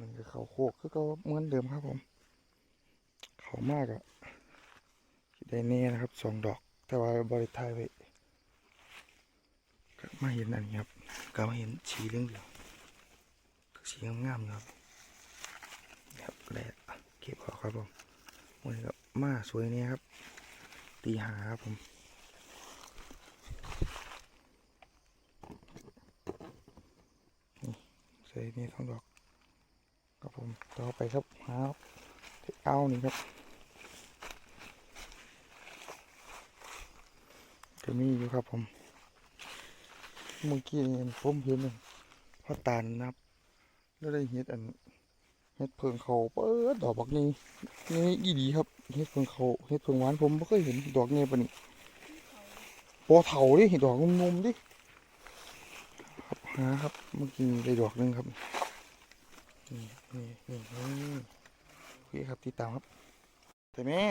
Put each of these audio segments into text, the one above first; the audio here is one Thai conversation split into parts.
มันก็เขาโคกคือเขาเหมือนเดิมครับผม เขามากอะได้แน่นะครับสองดอก แต่ว่าบริทายไว้ก็มาเห็นอันนี้ครับก็มาเห็นสีเหลืองเหลืองๆก็สีงามๆอยู่ครับนะครับก็ได้เก็บออกครับผมมันก็มาสวยเนี่ยครับ ตีหาครับผมใส่นี่ทั้งดอก ครับผมต่อไปครับหาที่เอานี่ครับจะมีอยู่ครับผมเมื่อกี้ผมเห็นพ่อตาลนับแล้วได้เห็ดอันเห็ดเพิงเขาเปิดดอกบักนี้นี่อีดีครับเห็ดเพิงเขาเห็ดเพิงหวานผมไม่เคยเห็นดอกนี้ยปะนี่ปอเถาดิเห็นดอกงมๆดิครับหาครับเมื่อกี้ได้ดอกหนึงครับ นี่นี่นี่นี่โอเคครับติดตามครับแต่แม่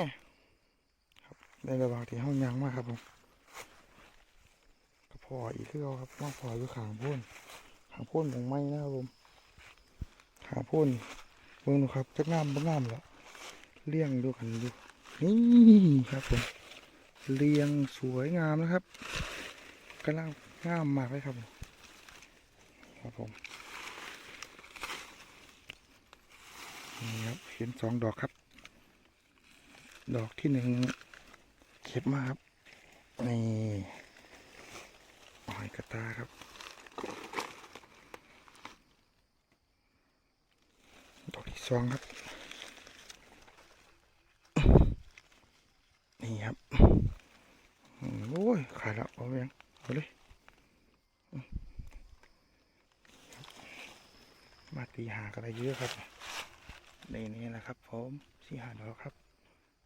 ครับในระหว่างที่ห้องยางมากครับผมก็พออีกคือเอาครับมาพออยู่ขางพ่นขางพ่นของไม้นะครับผมขางพ่นเบิ่งดูครับจักงามบ่งามแล้วเลี้ยงดูกันดูนี่ครับผมเลี้ยงสวยงามนะครับกำลังงามมากเลยครับผมครับผม นี่ครับเห็นสองดอกครับ ดอกที่หนึ่งเข็บมากครับ นี่หอยกระตาครับดอกที่สองครับ นี่ครับ โอ้ยขาดแล้วเอาไปยังเอาเลย มาตีหากันได้เยอะครับ นนี้นะครับผมสีหาดอกครับ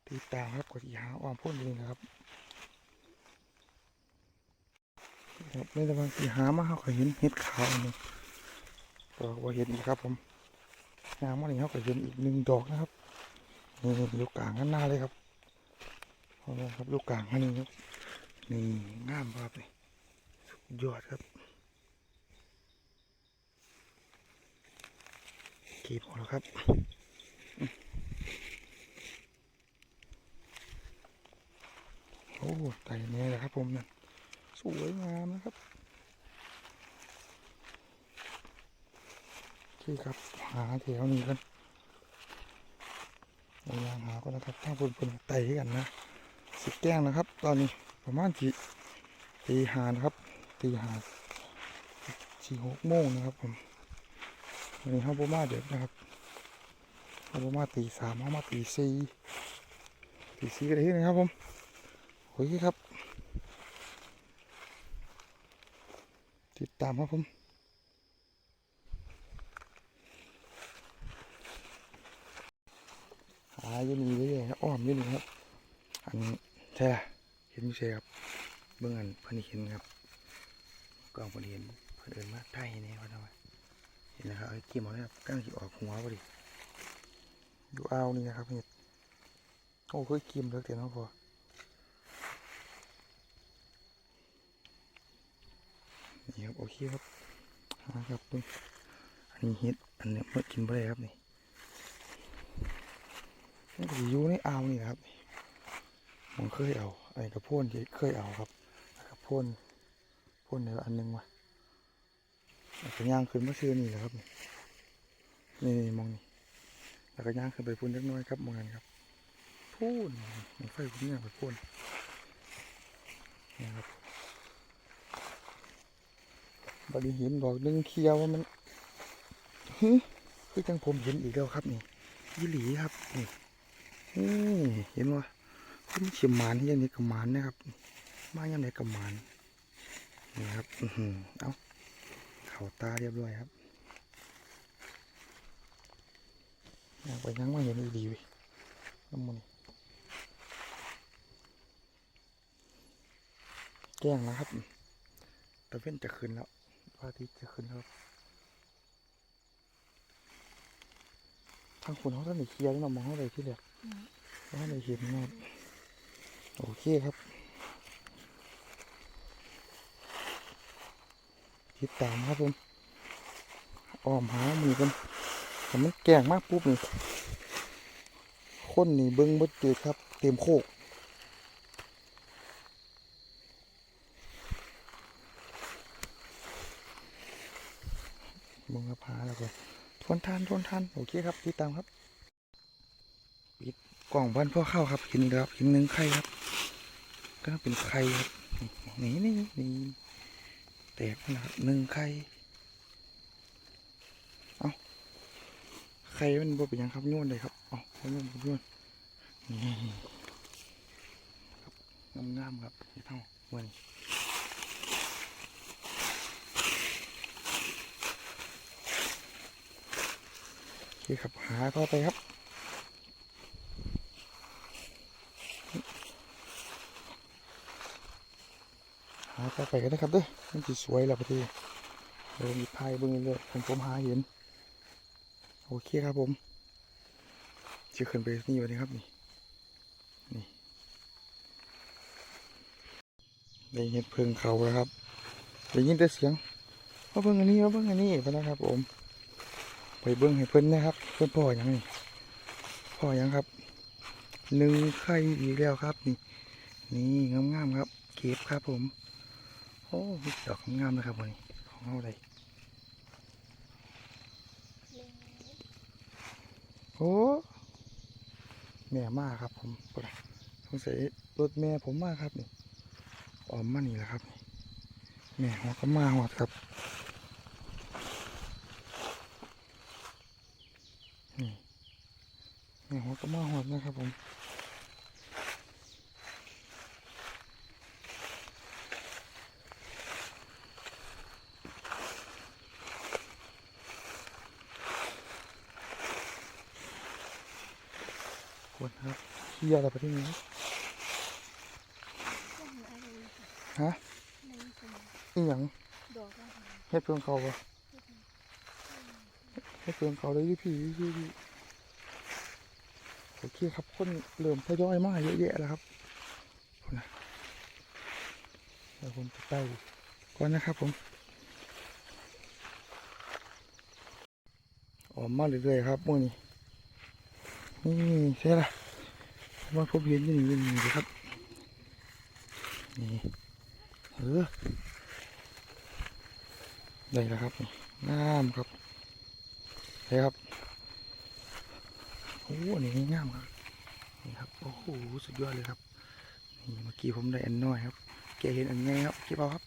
ติดตามครับกดสีหาออมพ่นเลยนะครับครับในระหว่างสีหามาเขาก็เห็นเห็ดขาวนหนี่งก็ว่าเห็นอีกครับ ผมงามมากเลยเขาก็เห็นอีกหนึ่งดอกนะครับนี่ลูกกลางข้างหน้าเลยครับเอาละครับลูกกลางข้างนี้ครับนี่งามครับเลยสุดยอดครับก็บหมดแล้วครับ โอ้ไก่แม่เลยครับผมเนี่ยสวยงามนะครับที่ครับหาแถวนี้กันพยายามหาก็นะครับถ้าเป็นเป็นไต่กันนะสิบแก้งนะครับ ตอนนี้ประมาณสี่ตีหานะครับ ตีหาสี่หกโมงนะครับผมวันนี้เขาบมาเด็กนะครับเขาบมาตีสามเขามาตีสี่ตีสี่ก็ได้นะครับผม โอเคครับ ติดตามครับผมหาอยู่นี่เรื่อยๆอ้อมอยู่นี่ครับอันใช่ละเห็นไม่ใช่ครับเบื้องอันเพันเห็นครับกล้องเพันเห็นเพิ่นเดินมาใกล้เนี่ยเขาทำไมเห็นนะครับไอ้กิ้มเอาเนี่ยครับกำลังจะออกหัวพอดีอยู่อ้าวนี่นะครับเห็ดโอ้เคยกิ้มเลิกเดี๋ยวน้องพอ นี่ครับโอเคครับหาครับเพิ่งอันนี้เห็ดอันนี้ยมันกินไปเลยครับนี่นี่ก็อยู่ในอ่าวนี่ครับผมเคยเอาไอ้กระโพนที่เคยเอาครับกระโพนโพ่นเดี๋ยวอันหนึงมาแล้วก็ย่างขึ้นมาซื้อนี่แหละครับนี่นี่มองนี่แล้วก็ย่างขึ้นไปพุ่นเล็กน้อยครับมองกันครับพูนมันไฟพุ่นเนี่ยไปพุ่นนี่ครับ บริเห็นดอกหนึงเคียวว่ามันฮึคือจังผมเห็นอีกแล้วครับนี่ยี่หลีครับนี่เห็นว่าที่มันเฉียมหมานที่ยังนี้กับมานนะครับ มายังไงกับมานนี่ครับอืเอาเข่าตาเรียบร้อยครับอาไปยังมาเห็นอีดีเว้ยน้ำมันแก้งนะครับตะเว้นจะขึ้นแล้ว ระอาทิตย์จะขึ้นครับ ทางคุณเขาท่านได้เคลียร์แล้วเรามองเขาได้ที่แรกเขาท่านได้เห็นนะโอเคครับ ติดตามครับผมอ้อมหาหมูกันถ้ามันแกงมากปุ๊บนี่ คนนี่เบิ้งบดจืดครับ เต็มโคก มึงกระพาแล้วก็ ทนทานทนทานโอเคครับติดตามครับปิดกล่องบ้านพ่อเข้าครับหินครับหินหนึ่งไข่ครับ ก็เป็นไข่ครับนี่นี่นี่แตกนะครับหนึ่งไข่เอาไข่มันบ่เป็นยังครับโยนเลยครับเอาเอาโยนโยนนี่ครับงามๆครับเท่าเมื่อนี้ โอเคครับหาเข้าไปครับ หาเข้าไปกันนะครับเด้อมันจะสวยแล้วพอดีเดี๋ยวมีพายเบิ้งเรื่อยผมผมหาเห็น โอเคครับผมจะขึ้นไปนี่วันนี้ครับนี่นี่ได้เห็นเพิงเขาแล้วครับได้ยินแต่เสียงว่าเบิ้งอันนี้ว่าเบิ้งอันนี้พะนะครับผม ไปเบิ้งให้เพิ่นนะครับ เพิ่นพ่ออย่างนี้พ่ออย่างครับหนึ่งไข่อีกแล้วครับนี่ นี่งามๆครับ เก็บครับผม โอ้ดอกงามนะครับวันนี้ของเอาอะไรโอ้แม่มากครับผมปะสงสัยรถแม่ผมมากครับนี่ออมมานี่แหละครับ แม่หัวก็มาหอดครับ นี่หัวก็มาหอดนะครับผมควรครับเฮียอะไรไปที่นี้ฮะอีหยังดอกว่าเฮ็ดเพื่อนเขาปะเฮ็ดเพื่อนเขาเลยพี่พี่พี่พี่ โอเคครับคนเริ่มทยอยมากเยอะแยะแล้วครับนะเดี๋ยวผมจะไปก่อนนะครับผมออกมาเรื่อยๆครับมื่อนี้นี่ใช่ละมาพบเห็นอยี่นี่นี่เลยครับนี่เออได้แล้วครับนี่งามครับเฮ้ครับ อ้อันนี่งามครับนี่ครับโอ้โหสุดยอดเลยครับนี่เมื่อกี้ผมได้อันน้อยครับแกเห็นอันไงครับคิดเอาครับ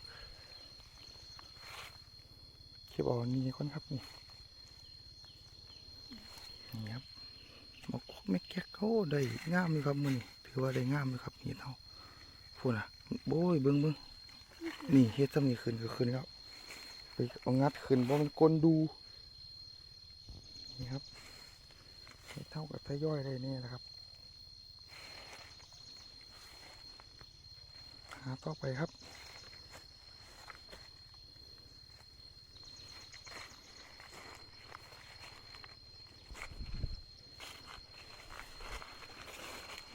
คิดเอานี่คนครับนี่นี่ครับมากอกไม่แก๊กเขาได้งามเลยครับมือนี่ถือว่าได้งามเลยครับนี่เท่าพูดนะโบ้ยเบิ้งเบิ้งนี่เฮ็ดซ้ำนี่ขึ้นก็ขึ้นแล้วไปเอางัดขึ้นเพราะมันกลนดูนี่ครับ เท่ากับทย่อยได้นี่นะครับหาต่อไปครับ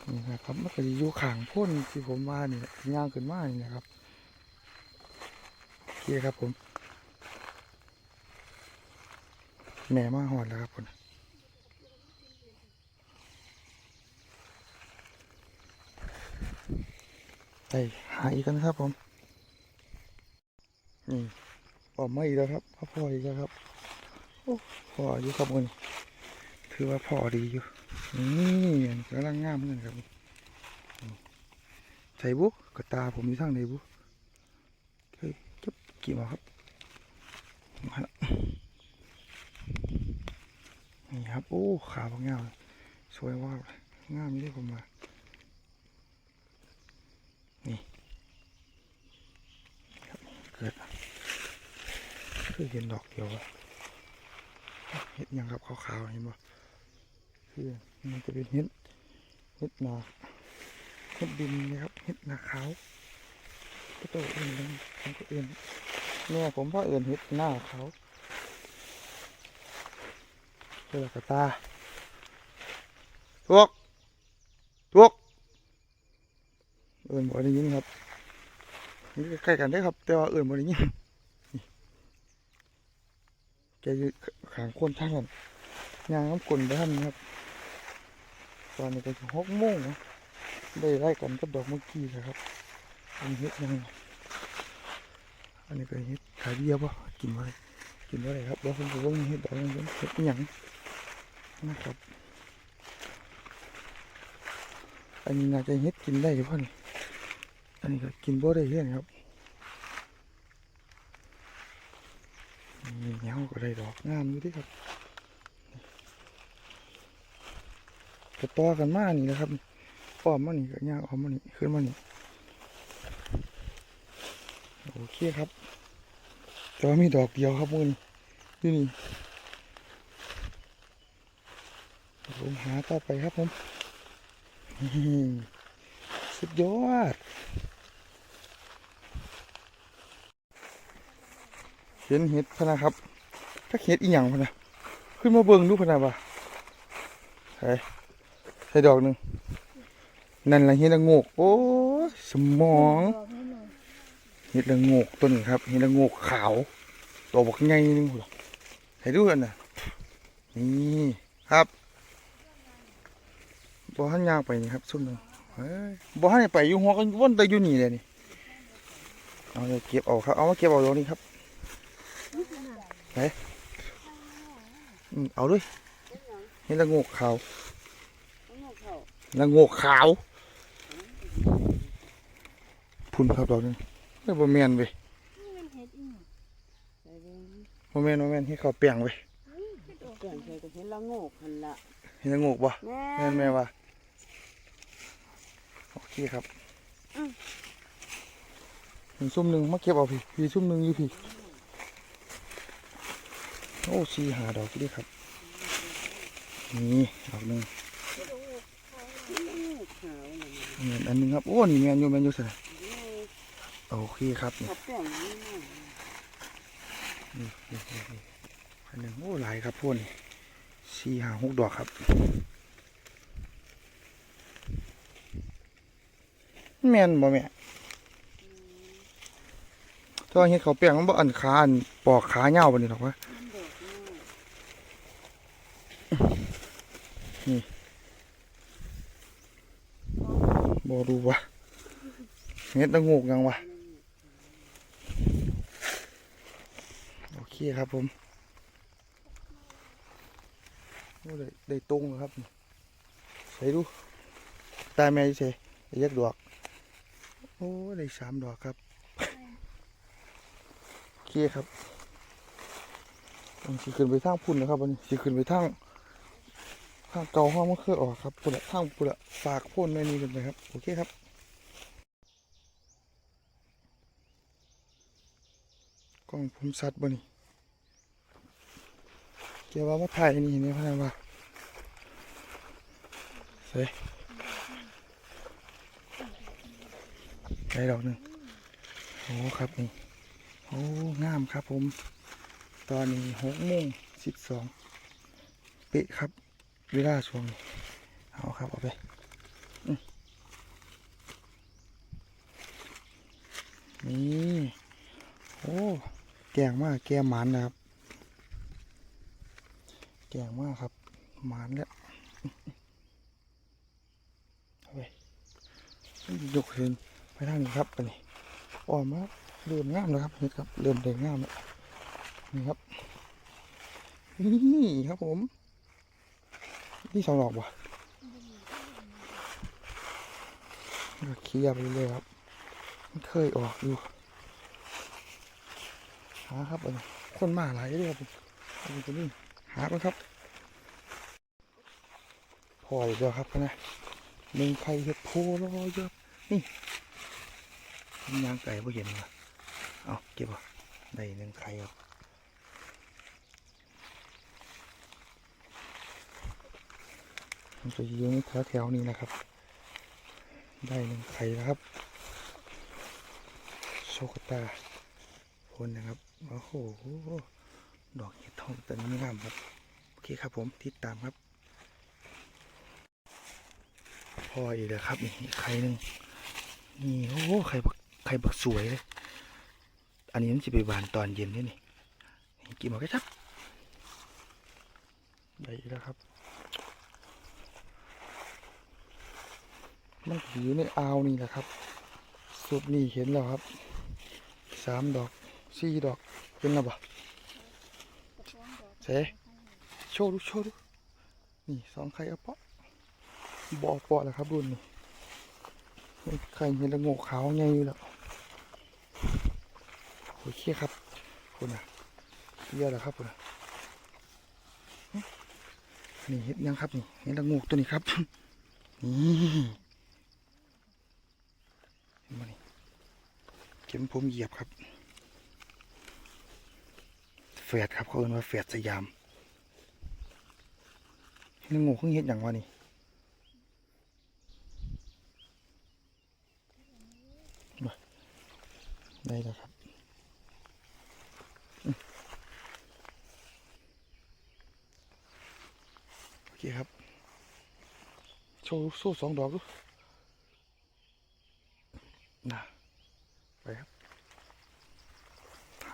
นี่นะครับมันก็จะอยู่ข้างพ่นที่ผมว่านี่แหละย่างขึ้นมานี่นะครับโอเคครับผมแม่มาหอดแล้วครับคน ไปหาอีกกันครับผมนี่ออกมาอีกแล้วครับพ่อพ่ออีกแล้วครับโอ้พ่ออยู่ครับคนถือว่าพ่อดีอยู่นี่กำลังงามเหมือนกันครับใส่บุกกระตาผมอยู่ทางไหนบุกเฮ้ยจุ๊บกี่มาครับมาล้วนี่ครับ โอ้ ขาบางงามเลยสวยว่า งามนี่ได้ผมมา นี่ครับ เกิดเคยเห็นดอกเดียวอะเห็ดยังครับขาวๆเห็นบ่คือมันจะเป็นเห็ดเห็ดนาเห็ดดินนะครับเห็ดนาขาวก็ตัวอื่นเลยผมก็อื่นแม่ผมพ่อเอื่นเห็ดหน้าขาวเจอกระตาทุกทุกเอื่นบ่ได้ยินครับ นี่ใกล้กันได้ครับ แต่ว่าเอื่นบ่ได้ยินนี่แกอยู่ขางคนท่านยางน้ำกลนไปท่านครับ ตอนนี้ก็หกโมงได้ไล่กันกับดอกเมื่อกี้นะครับอันนี้เฮ็ดยัง อันนี้ก็เฮ็ดขายเดียวป่ะกินอะไรกินอะไรครับแล้วผมก็ว่ามีเฮ็ดดอกนึงเฮ็ดอิหยังนะครับ อันนี้น่าจะเฮ็ดกินได้หรือเปล่านี่ อันนี้ก็กินบ่ได้เฮ็ดครับนี่เงาก็ได้ดอกงามอยู่เดิครับก็ต่อกันมานี่นะครับอ้อมมานี่ก็ยางอ้อมมานี่ขึ้นมานี่โอเคครับแต่ว่ามีดอกเดียวครับมือนี่นี่ผมหาต่อไปครับผมสุดยอด เห็นเห็ดพนะครับถ้าเห็ดอีหยังพนะขึ้นมาเบิ่งดูพนะบ่าใช่ใส่ดอกหนึ่งนั่นละเห็ดละงกโอ้สมองเห็ดละงกต้นครับเห็ดละงกขาวดอกบักใหญ่นึงพุ่นล่ะให้ดูกันนะนี่ครับบ่หันยางไปนี่ครับซุ่มหนึ่งเฮ้ยบ่หันได้ไปอยู่หัวก็วนแต่อยู่นี่เลยนี่เอาเดี๋ยวเก็บเอาครับเอามาเก็บเอาตรงนี้ครับ ไหนเอาด้วยเห็ดละงกขาวละงกขาวพุ่นครับดอกนึงไม่บ่แม่นเมียังใส่เบิ่งบ่แม่นบ่แม่นให้เขาเปียงเว้ยเปียนใส่ก็เห็นละงกหันละเห็นละงกบ่แม่นแม่ว่าโอเคครับมีซุ่มหนึ่งมาเก็บเอาพี่พี่ซุ่มหนึ่งอยู่พี่ โอ้สีหาดอกที่ครับ นี่ดอกหนึ่งเงินอันหนึงครับ โอ้ นี่แม่นอยู่แม่นอยู่สิโอเคครับนี่นี่นี่อันหนึ่งโอ้ หลายครับพวกนี้สี่หาหกดอกครับ แม่นบ่แม่ถ้าเห็นเขาเปียงมันบ่อันขาอันปอกขาเหี่ยวบ่นี่หรอกวะ มันดอกน้อย บ่รู้วะเม็ดละโงกยังวะโอเคครับผมได้ได้ตรงแล้วครับใส่ดูตาแม่ใส่ได้ยักดอกโอ้ได้สามดอกครับโอเคครับมสิขึ้นไปทางพุ่นนะครับวันนี้สิขึ้นไปทาง ทางเก่าห้องมันเคยออกครับพุ่นละทางพุ่นละฝากพ่นในนี้กันไปครับ โอเคครับกล้องผมซัดบ่นี่เกี่ยวว่ามาถ่ายนี่เห็นไหมพ่อนว่าเซ่ไกลดอกหนึ่งโอ้ครับนี่โอ้งามครับผม ตอนนี้หกโมงสิบสองเป๊ะครับ เวลาช่วงนี้เอาครับเอาไปนี่โอ้แกงมากแกงหมันนะครับ แกงมากครับหมันแล้วเอาไปยกขึ้นไปทางนี้ครับอันนี้ออกมาเริ่มงามแล้วครับเห็นครับเริ่มเด่งงามแล้วนี่ครับนี่ครับผม นี่สองดอกว่ะเคลียร์ไปเลยครับมันเคยออกอยู่หาครับนคนมาหลายเลยครับผมอัวนี้หาไปครับ พออีกแล้วครับนะหนึ่งไข่เห็ดโพรอเยอะนี่นยางไก่ไ่เห็นว่ะเอาเก็บว่ะได้หนึ่งไข่ครับ มันจะยู่ในแถวๆนี้นะครับ ได้หนึ่งไข่แล้วครับ โชคตาคนนะครับ โอ้โห ดอกเห็ดทองแต่นี้งามครับ โอเคครับผมติดตามครับ พออีกแล้วครับนี่อีกไข่หนึ่งนี่โอ้โหไข่บักไข่บักสวยเลย อันนี้มันจะไปบานตอนเย็นนี่นี่นี่กินมาแค่ชับได้แล้วครับ มันอยู่ในอ่าวนี่แหละครับ สุดนี่เห็นแล้วครับสามดอกสี่ดอกเห็นแล้วบ่เสโชว์ดูโชว์ดูนี่สองไข่อเปาะบ่อเปาะแล้วครับรุ่นนี้ไข่เห็นละโงกขาวใหญ่อยู่แล้วโอเคครับคุณน่ะเยอะแล้วครับคุณน่ะนี่เห็นยังครับนี่เห็นละโงกตัวนี้ครับนี่เห็นไหมนี่ เข็มผมเหยียบครับแฝดครับเขาเรียกว่าแฝดสยามเห็นและโงกเพิ่งเห็นอย่างวะนี่ได้แล้วครับโอเคครับ โชว์โซ่สองดอกดูน่ะไปครับ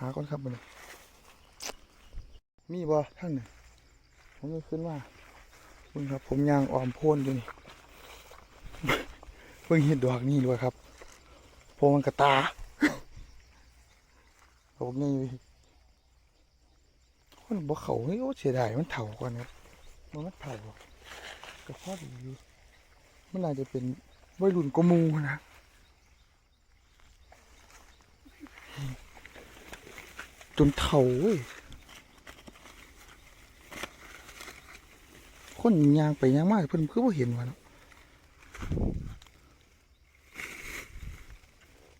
หาก่อนครับมันมีบ่ท่านหนึ่งผมไม่ขึ้นว่าคุณครับ ผมยางอ่อมโพนอยู่นี่เพิ่งเห็นดอกนี่ด้วยครับโพมันกระตาดอกนี่คนบ่เขานี่โอ้เสียดายมันเถ่ากว่านะครับมันมันเถ่าก็พอดีมันอาจจะเป็นวัยรุ่นกมูนะ จนเถาเว้ยคนยางไปยางมากเพิ่นคือว่าเห็นวะเนาะ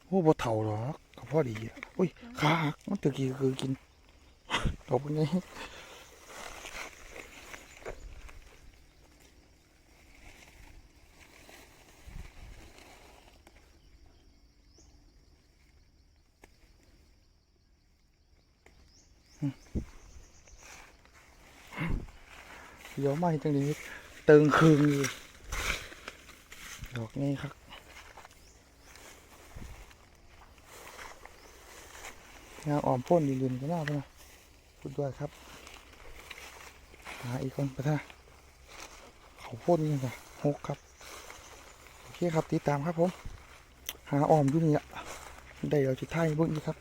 โอ้บ่เถาหรอกก็พอดีอะอุ้ยขาหักมันตะกี้คือกินตกเป็นไง เดียวมาเห็นจังนี้เติงคืนอยู่ดอกนี้ครับงาอ่อมพ่นดินๆก็น่าไปนะสุดยอดครับหาอีกคนไปท่าเขาพ่นนี่นะหกครับโอเคครับติดตามครับผม หาอ่อมอยู่นี่อะได้เราจะท่ายเบิ่งอีกครับ